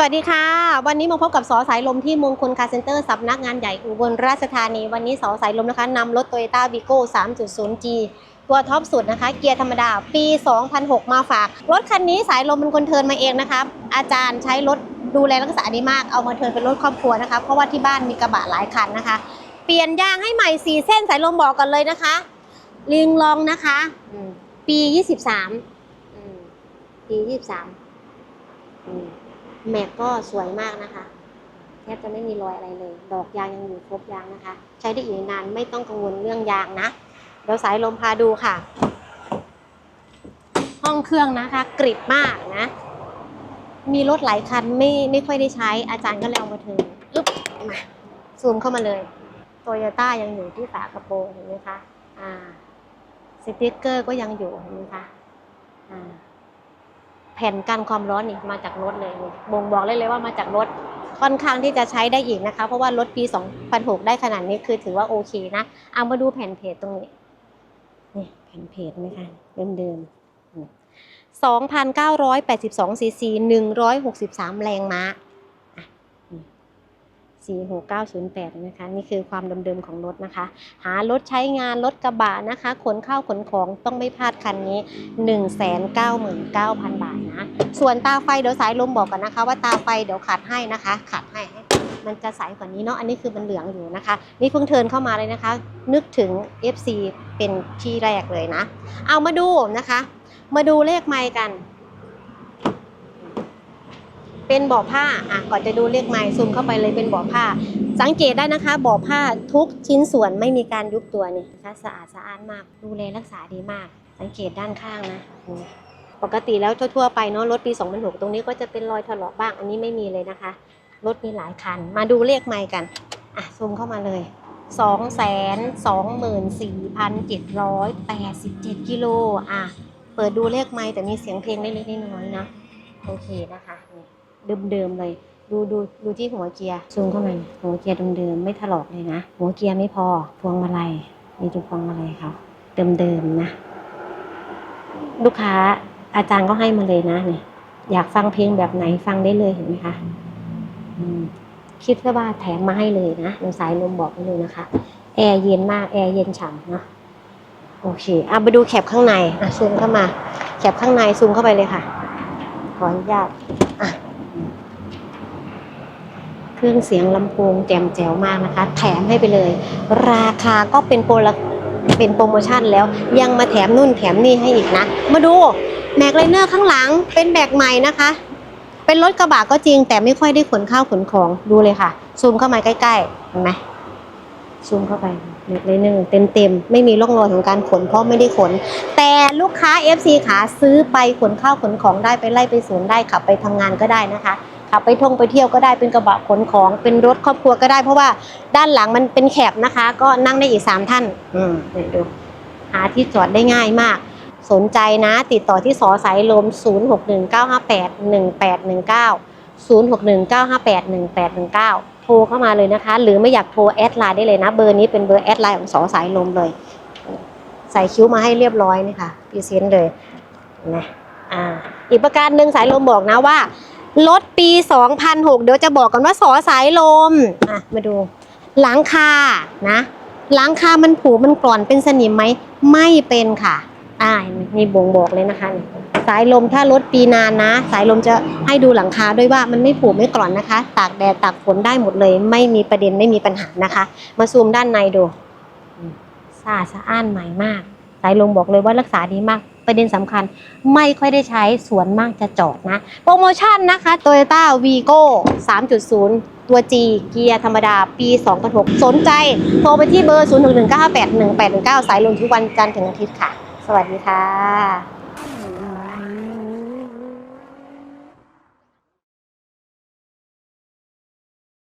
สวัสดีค่ะ วันนี้มาพบกับสอสายลมที่มงคลคาร์เซ็นเตอร์สำนักงานใหญ่อุบลราชธานี วันนี้สอสายลมนะคะนำรถ Toyota v i g o 3.0G ตัวท็อปสุดนะคะ เกียร์ธรรมดา ปี 2006 มาฝาก รถคันนี้สายลมเป็นคนเทินมาเองนะคะอาจารย์ใช้รถดูแลรักษาดีมาก เอามาเทินเป็นรถครอบครัวนะคะ เพราะว่าที่บ้านมีกระบะหลายคันนะคะ เปลี่ยนยางให้ใหม่4เส้นสายลมบอกกันเลยนะคะลิงลองนะคะปี 23อืมปี 23อืม แม็กก็สวยมากนะคะแทบจะไม่มีรอยอะไรเลย ดอกยางยังอยู่ครบยางนะคะ ใช้ได้อีกนานไม่ต้องกังวลเรื่องยางนะเดี๋ยวสายลมพาดูค่ะ ห้องเครื่องนะคะกริบมากนะ มีรถหลายคันไม่ไม่ค่อยได้ใช้อาจารย์ก็เลยเอามาเทิร์นอึ๊บมาซูมเข้ามาเลยโตโยต้ายังอยู่ที่ฝากระโปรงเห็นไหมคะอ่าสติ๊กเกอร์ก็ยังอยู่เห็นไหมคะอ่า แผ่นกันความร้อนนี่มาจากรถเลยนี่บ่งบอกเลยเลยว่ามาจากรถค่อนข้างที่จะใช้ได้อีกนะคะ เพราะว่ารถปี 2006 ได้ขนาดนี้คือถือว่าโอเคนะเอามาดูแผ่นเพจตรงนี้นี่แผ่นเพจไหมคะเดิมๆ2,982ซีซี163 แรงม้า 46908นะคะนี่คือความเดิมๆของรถนะคะ หารถใช้งานรถกระบะนะคะขนข้าวขนของต้องไม่พลาดคันนี้ 199,000 บาทนะส่วนตาไฟเดี๋ยวสายลมบอกกันนะคะ ว่าตาไฟเดี๋ยวขัดให้นะคะขัดให้มันจะใสกว่านี้เนาะอันนี้คือมันเหลืองอยู่นะคะ นี่เพิ่งเทินเข้ามาเลยนะคะ นึกถึง FC เป็นที่แรกเลยนะ เอามาดูนะคะ มาดูเลขไม้กัน เป็นบ่อผ้าอะก่อนจะดูเลขไมค์ซูมเข้าไปเลยเป็นบ่อผ้า สังเกตได้นะคะบ่อผ้าทุกชิ้นส่วนไม่มีการยุบตัวนี่นะคะสะอาดสะอ้านมากดูแลรักษาดีมาก สังเกตด้านข้างนะปกติแล้วทั่วๆไปเนาะรถปี 2006 ตรงนี้ก็จะเป็นรอยถลอกบ้าง อันนี้ไม่มีเลยนะคะ รถมีหลายคัน มาดูเลขไมค์กันอะซูมเข้ามาเลย 2 2 4 7 8 7กิโลอะเปิดดูเลขไมค์แต่มีเสียงเพลงเล็กๆน้อยๆนะโอเคนะคะนี่ เดิมๆเลย ดูดูดูที่หัวเกียร์ซูมเข้ามาหัวเกียร์เดิมๆไม่ถลอกเลยนะ หัวเกียร์ไม่พอพวงมาลัยมีจุพวงมาลัยเขาเดิมๆนะ ลูกค้าอาจารย์ก็ให้มาเลยนะนี่อยากฟังเพลงแบบไหนฟังได้เลยเห็นไหมคะมคิดซะว่าแถมมาให้เลยนะเราสายลมบอกไว้เลยนะคะ แอร์เย็นมากแอร์เย็นฉ่ำเนาะโอเคเอะไปดูแคปข้างในอะซูมเข้ามา แคปข้างในซูมเข้าไปเลยค่ะ ขออนุญาต เครื่องเสียงลำโพงแจ่มแจ๋วมากนะคะ แถมให้ไปเลย ราคาก็เป็นโปรละเป็นโปรโมชั่นแล้ว ยังมาแถมนู่นแถมนี่ให้อีกนะ มาดูแม็กไลเนอร์ข้างหลังเป็นแบกใหม่นะคะ เป็นรถกระบะก็จริง แต่ไม่ค่อยได้ขนข้าวขนของดูเลยค่ะ ซูมเข้ามาใกล้ๆเห็นไหมซูมเข้าไปแม็กไลเนอร์เต็มๆ ไม่มีร่องรอยของการขนเพราะไม่ได้ขน แต่ลูกค้า FC ขาซื้อไปขนข้าวขนของได้ไปไล่ไปสวนได้ขับไปทำงานก็ได้นะคะ ขับไปท่องไปเที่ยวก็ได้เป็นกระบะขนของเป็นรถครอบครัวก็ได้ เพราะว่าด้านหลังมันเป็นแคบนะคะ ก็นั่งได้อีกสามท่าน อืมนี่ดูหาที่จอดได้ง่ายมาก สนใจนะ ติดต่อที่สอสายลม 0 6 1 9 5 8 1 8 1 9 0 6 1 9 5 8 1 8 1 9 โทรเข้ามาเลยนะคะ หรือไม่อยากโทรแอดไลน์ได้เลยนะ เบอร์นี้เป็นเบอร์แอดไลน์ของสอสายลมเลย ใส่คิ้วมาให้เรียบร้อยนี่ค่ะพรีเซนต์เลยนะอ่าอีกประการหนึ่งสายลมบอกนะว่า รถปี 2006 เดี๋ยวจะบอกกันว่าสอสายลมอะมาดู หลังคานะหลังคามันผุมันกร่อนเป็นสนิมไหมไม่เป็นค่ะอ่ามีบ่งบอกเลยนะคะ สายลมถ้ารถปีนานนะ สายลมจะให้ดูหลังคาด้วยว่ามันไม่ผุไม่กร่อนนะคะ ตากแดดตากฝนได้หมดเลย ไม่มีประเด็นไม่มีปัญหานะคะ มาซูมด้านในดูสะอาดสะอ้านใหม่มาก สายลมบอกเลยว่ารักษาดีมาก ประเด็นสำคัญ ไม่ค่อยได้ใช้สวนมากจะจอดนะ โปรโมชั่นนะคะ Toyota Vigo 3.0 ตัว G เกียร์ธรรมดาปี 2006 สนใจ โทรไปที่เบอร์0 1 1 9 8 1 8 1 9 สายลมทุกวันจันทร์ถึงอาทิตย์ค่ะ สวัสดีค่ะ